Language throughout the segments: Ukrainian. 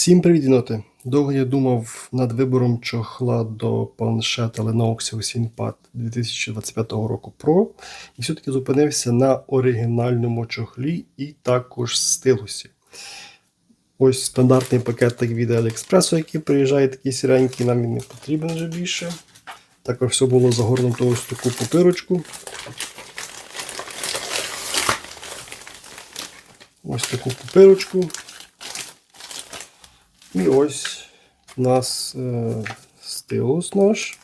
Всім привіт, єноти! Довго я думав над вибором чохла до планшета Lenovo ThinkPad 2025 року Pro і все-таки зупинився на оригінальному чохлі і також стилусі. Ось стандартний пакетик від AliExpress, який приїжджає такий сіренький, нам він не потрібен вже більше. Також все було загорнуто ось таку папирочку. Ось таку папирочку. І ось у нас е, стилус наш.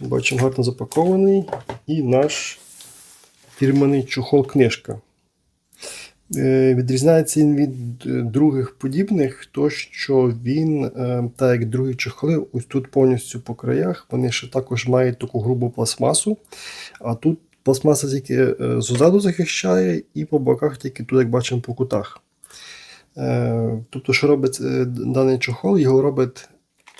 Бачимо, гарно запакований. І наш фірменний чохол-книжка. Е, відрізняється він від е, других подібних, то що він, так як другі чохли, ось тут повністю по краях, вони ще також мають таку грубу пластмасу. А тут пластмаса тільки ззаду захищає, і по боках тільки тут, як бачимо, по кутах. Е, Тобто, що робить е, даний чохол, його робить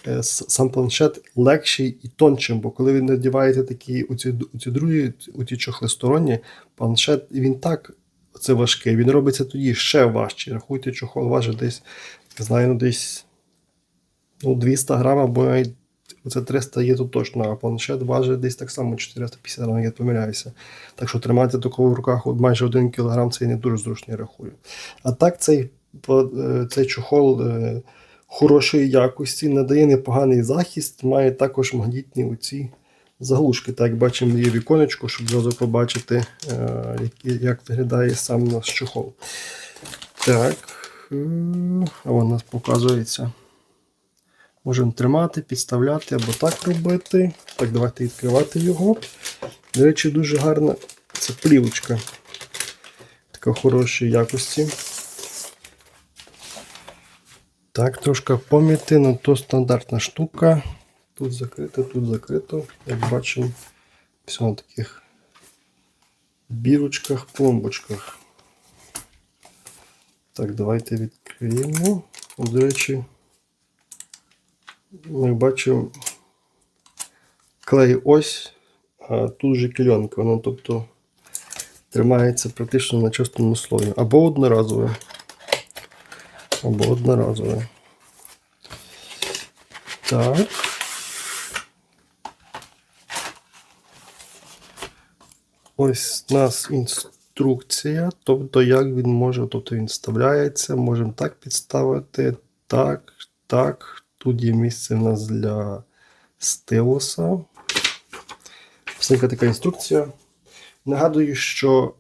е, сам планшет легший і тоншим, бо коли ви надіваєте такі оці, оці другі, оці чохли сторонні, планшет він так це важкий, він робиться тоді ще важче. Рахуйте, чохол важить десь, не знаю, десь ну, 200 грам, або оце 300 є тут точно, а планшет важить десь так само 450 грам, я помиляюся. Так що тримати такого в руках майже 1 кг це не дуже зручно, рахую. А так цей, цей чохол е, хорошої якості, надає непоганий захист, має також магнітні оці заглушки. Так, бачимо, є віконечко, щоб зразу побачити, е, як, виглядає сам наш чохол. Так, е, а вон нас показується. Можемо тримати, підставляти або так робити. Так, давайте відкривати його. До речі, дуже гарна це плівочка. Така хорошої якості. Так, трошки поміти, ну то стандартна штука. Тут закрито, тут закрито. Як бачимо, все на таких бірочках, пломбочках. Так, давайте відкриємо. До речі, ми бачимо клей ось, а тут же кльонка. Воно тобто тримається практично на чистому слої. Або одноразове. Або одноразове. Так. Ось у нас інструкція, тобто як він може, тобто він вставляється, можемо так підставити, так, так. Тут є місце у нас для стилуса. Всенька така інструкція. Нагадую, що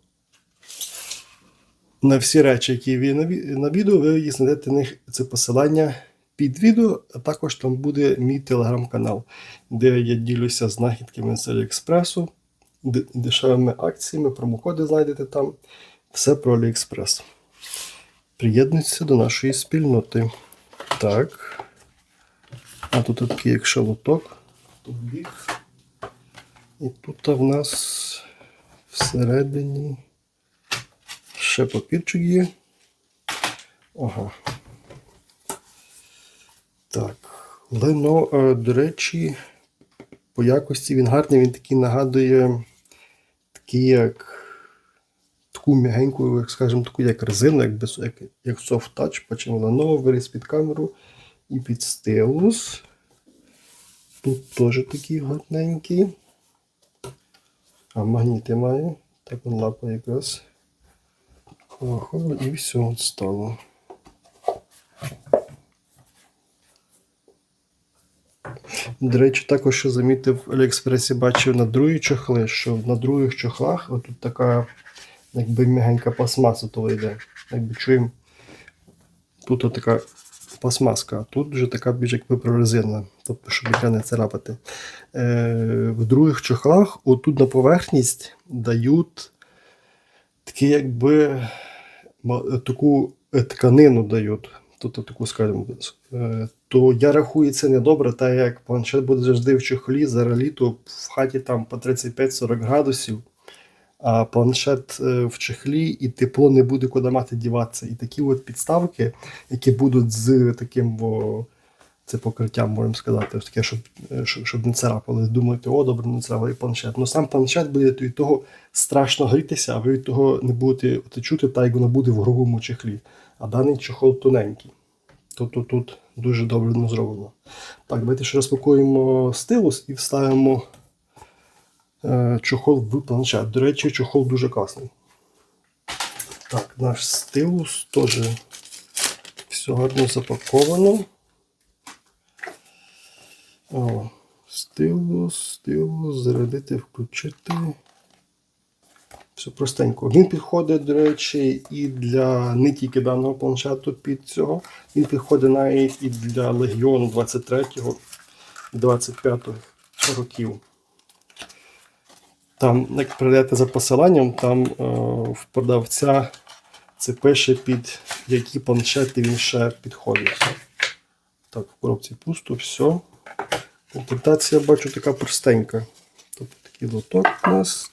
на всі речі, які є на відео, ви їх знайдете на них це посилання під відео, а також там буде мій телеграм-канал, де я ділюся знахідками з Аліекспресу, дешевими акціями, промокоди знайдете там. Все про Аліекспрес. Приєднуйтеся до нашої спільноти. Так. А тут такий як шалоток. Тут бік. І тут в нас всередині ще папірчик є. Ага. Так. Лено, е, до речі, по якості він гарний, він такий нагадує такий як таку м'ягеньку, як скажімо, таку як резину, як, без, як, як soft touch, бачимо Lenovo, виріс під камеру і під стилус. Тут теж такий гарненький. А магніти має. Так он лапа якраз. Охо, і все стало. До речі, також що замітив в Аліекспресі, бачив на другі чохли, що на других чохлах отут така якби м'ягенька пластмаса то йде. Якби чуємо, тут така пластмаска, а тут вже така більш якби прорезинна, тобто, щоб яка не царапати. Е, в других чохлах отут на поверхність дають такі якби таку е, тканину дають. Тобто таку, скажімо, е, то я рахую це недобре, так як планшет буде завжди в чохлі, зараз літо в хаті там по 35-40 градусів, а планшет е, в чехлі і тепло не буде куди мати діватися. І такі от підставки, які будуть з таким о, це покриттям, можемо сказати, таке, щоб, щоб, не царапали. Думаєте, о, добре, не царапали планшет. Ну сам планшет буде від того страшно грітися, а ви від того не будете от чути, так як воно буде в грубому чехлі. А даний чохол тоненький. Тобто тут дуже добре зроблено. Так, давайте ще розпакуємо стилус і вставимо е, чохол в планшет. До речі, чохол дуже класний. Так, наш стилус теж все гарно запаковано. О, стилус, стилус, зарядити, включити. Все простенько. Він підходить, до речі, і для не тільки даного планшету під цього. Він підходить навіть і для Легіону 23-го 25-го років. Там, як прийдете за посиланням, там е, в продавця це пише під які планшети він ще підходить. Так, в коробці пусто, все. Комплектація бачу така простенька. Тобто такий лоток у нас.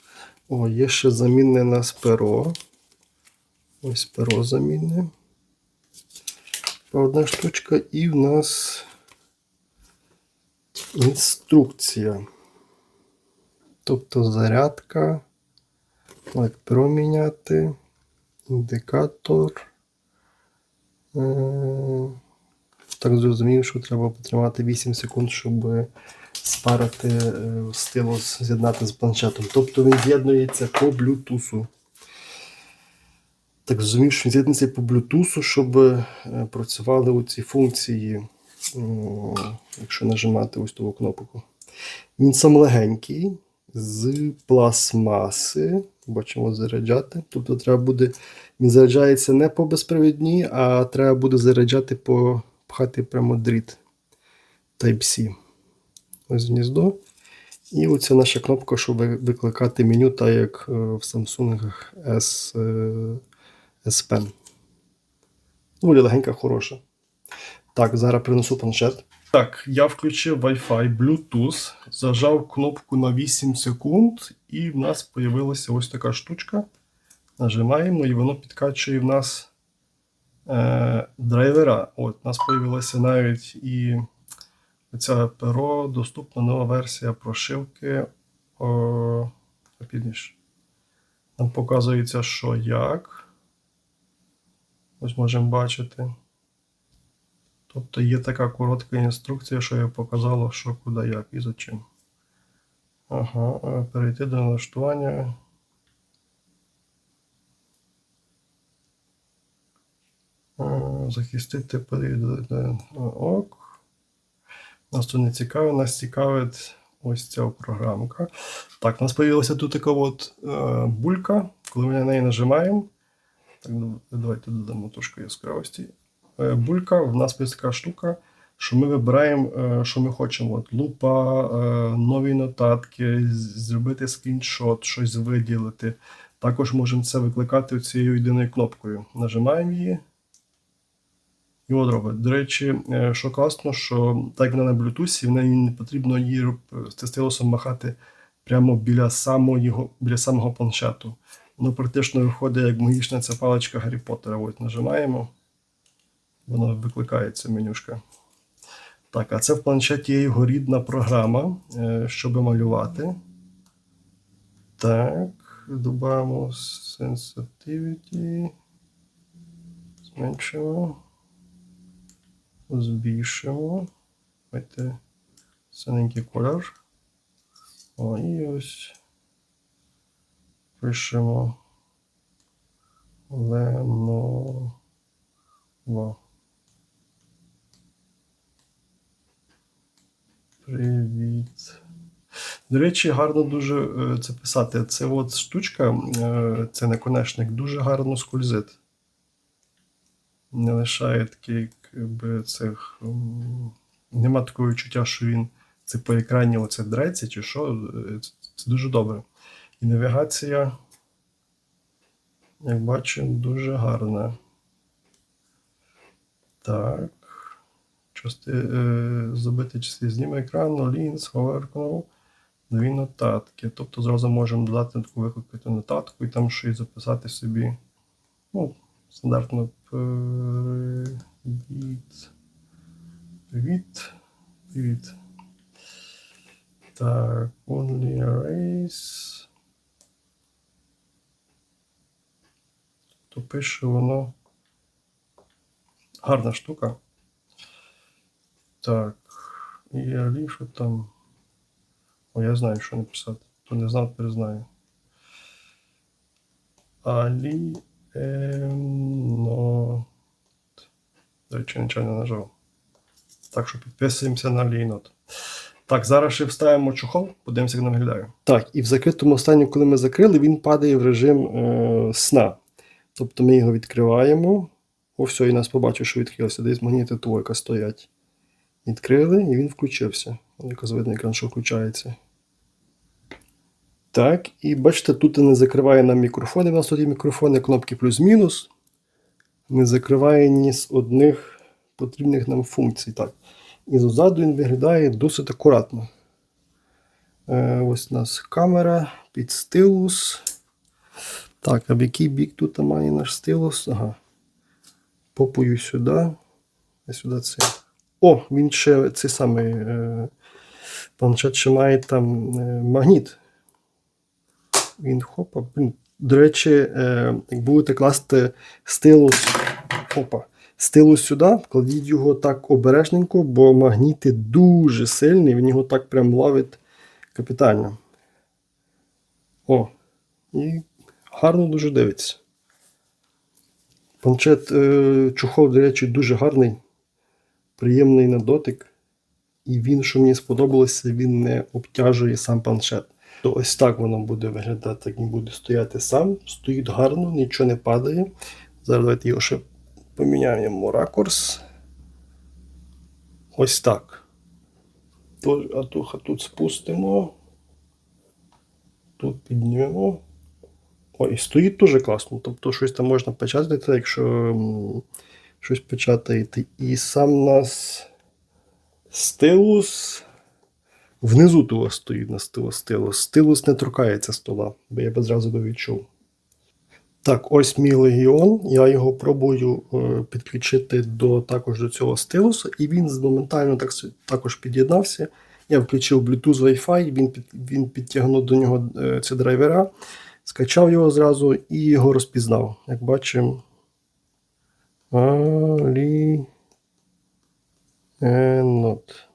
О, є ще замінне у нас перо. Ось перо замінне. Одна штучка, і в нас інструкція. Тобто зарядка, як перо міняти, індикатор. Е, Так зрозумів, що треба потримати 8 секунд, щоб спарити е, стилус, з'єднати з планшетом. Тобто він з'єднується по блютусу. Так зрозумів, що він з'єднується по блютусу, щоб е, працювали оці функції, якщо нажимати ось ту кнопку. Він сам легенький, з пластмаси. Бачимо заряджати. Тобто треба буде. Він заряджається не по безпровідній, а треба буде заряджати по пхати прямо дріт Type-C. Ось гніздо. І оця наша кнопка, щоб викликати меню, так як е, в Samsung S, е, S Pen. Доволі легенька, хороша. Так, зараз принесу планшет. Так, я включив Wi-Fi, Bluetooth, зажав кнопку на 8 секунд, і в нас з'явилася ось така штучка. Нажимаємо, і воно підкачує в нас е, драйвера. От, у нас з'явилася навіть і оця перо, доступна нова версія прошивки. О, підніж. Нам показується, що як. Ось можемо бачити. Тобто є така коротка інструкція, що я показала, що куди, як і за чим. Ага, е, перейти до налаштування. Захистити період. е, Ок. Нас тут не цікавить, нас цікавить ось ця програмка. Так, у нас з'явилася тут така от е, булька. Коли ми на неї нажимаємо. Так, ну, давайте додамо трошки яскравості. Е, булька, в нас є така штука, що ми вибираємо, е, що ми хочемо. От, лупа, е, нові нотатки, зробити скріншот, щось виділити. Також можемо це викликати цією єдиною кнопкою. Нажимаємо її. І робить. До речі, е, що класно, що так вона на Bluetooth, в не потрібно її стилусом махати прямо біля самого, біля самого планшету. Воно практично виходить як магічна ця паличка Гаррі Поттера. От нажимаємо, воно викликається менюшка. Так, а це в планшеті є його рідна програма, е, щоб малювати. Так, додамо sensitivity. Зменшимо. Збільшимо. Давайте синенький колір. О, і ось пишемо Lenovo. Привіт. До речі, гарно дуже е, це писати. Це от штучка, е, це наконечник, дуже гарно скользить. Не лишає таких, якби цих. Нема такого відчуття, що він це по екрані оце дреться чи що. Е, Це, дуже добре. І навігація, як бачимо, дуже гарна. Так. Части, е, зробити часи зніми екрану, лінз, поверхнув, нові нотатки. Тобто зразу можемо додати таку викликати нотатку і там щось записати собі. Ну, стандартно привіт. Привіт. Привіт. Так, only erase. То пише воно. Гарна штука. Так. І Алі, що там? О, я знаю, що написати. То не знав, тепер знаю. Алі. Ено. До речі, нічого не нажав. Так що підписуємося на Алінот. Так, зараз ще вставимо чохол, подивимося, як нам виглядає. Так, і в закритому стані, коли ми закрили, він падає в режим е, сна. Тобто ми його відкриваємо. О, все, і нас побачив, що відкрився. Десь магніти двойка стоять. Відкрили, і він включився. Якраз видно екран, що включається. Так, і бачите, тут не закриває нам мікрофони. У нас тут є мікрофони, кнопки плюс-мінус. Не закриває ні з одних потрібних нам функцій. Так. І ззаду він виглядає досить акуратно. Е, ось у нас камера під стилус. Так, а в який бік тут має наш стилус? Ага. Попою сюди. А сюди це. О, він ще цей самий е, планшет ще має там е, магніт. Він хопа. До речі, е, як будете класти стилус. Опа. Стилус сюди, кладіть його так обережненько, бо магніти дуже сильні, він його так прям ловить капітально. О, і гарно дуже дивиться. Планшет е, чохол, до речі, дуже гарний, приємний на дотик. І він, що мені сподобалося, він не обтяжує сам планшет. То ось так воно буде виглядати, як він буде стояти сам. Стоїть гарно, нічого не падає. Зараз давайте його ще поміняємо ракурс. Ось так. А тут, а тут спустимо. Тут піднімемо. О, і стоїть дуже класно. Тобто щось там можна печатати, якщо щось печатаєте. І сам у нас стилус. Внизу того стоїть на стилус стилус. Стилус не торкається стола, бо я б зразу би відчув. Так, ось мій легіон. Я його пробую е, підключити до, також до цього стилусу, і він моментально так, також під'єднався. Я включив Bluetooth Wi-Fi, він, під, він підтягнув до нього е, ці драйвера, скачав його зразу і його розпізнав. Як бачимо. Алі. Енот.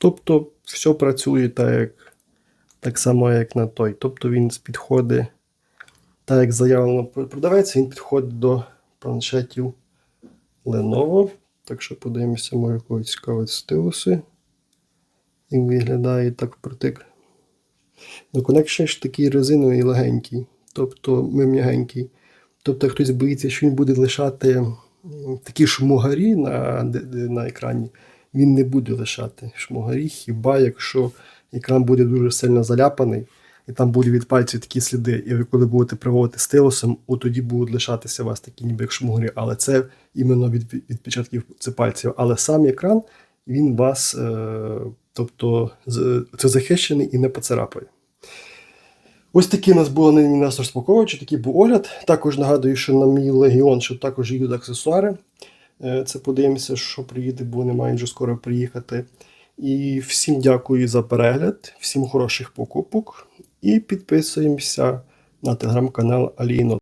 Тобто все працює так, як, так само, як на той. Тобто він підходить, так як заявлено продавець, він підходить до планшетів Lenovo. Так що подивимося, може когось цікавить стилуси. Як виглядає так впритик. Ну, коннекшн ж такий резиновий легенький, тобто м'ягенький. Тобто хтось боїться, що він буде лишати такі шмугарі на, на екрані, він не буде лишати шмугарі, хіба якщо екран буде дуже сильно заляпаний, і там будуть від пальців такі сліди, і ви коли будете приводити стилусом, от тоді будуть лишатися вас такі ніби як шмугарі, але це іменно від від відпечатків це пальців. Але сам екран він вас, е, тобто, це захищений і не поцарапає. Ось такі у нас було нині нас розпаковувачі, такий був огляд. Також нагадую, що на мій легіон, що також їдуть аксесуари. Е, Це подивимося, що приїде, бо не вже скоро приїхати. І всім дякую за перегляд, всім хороших покупок. І підписуємося на телеграм-канал Аліно.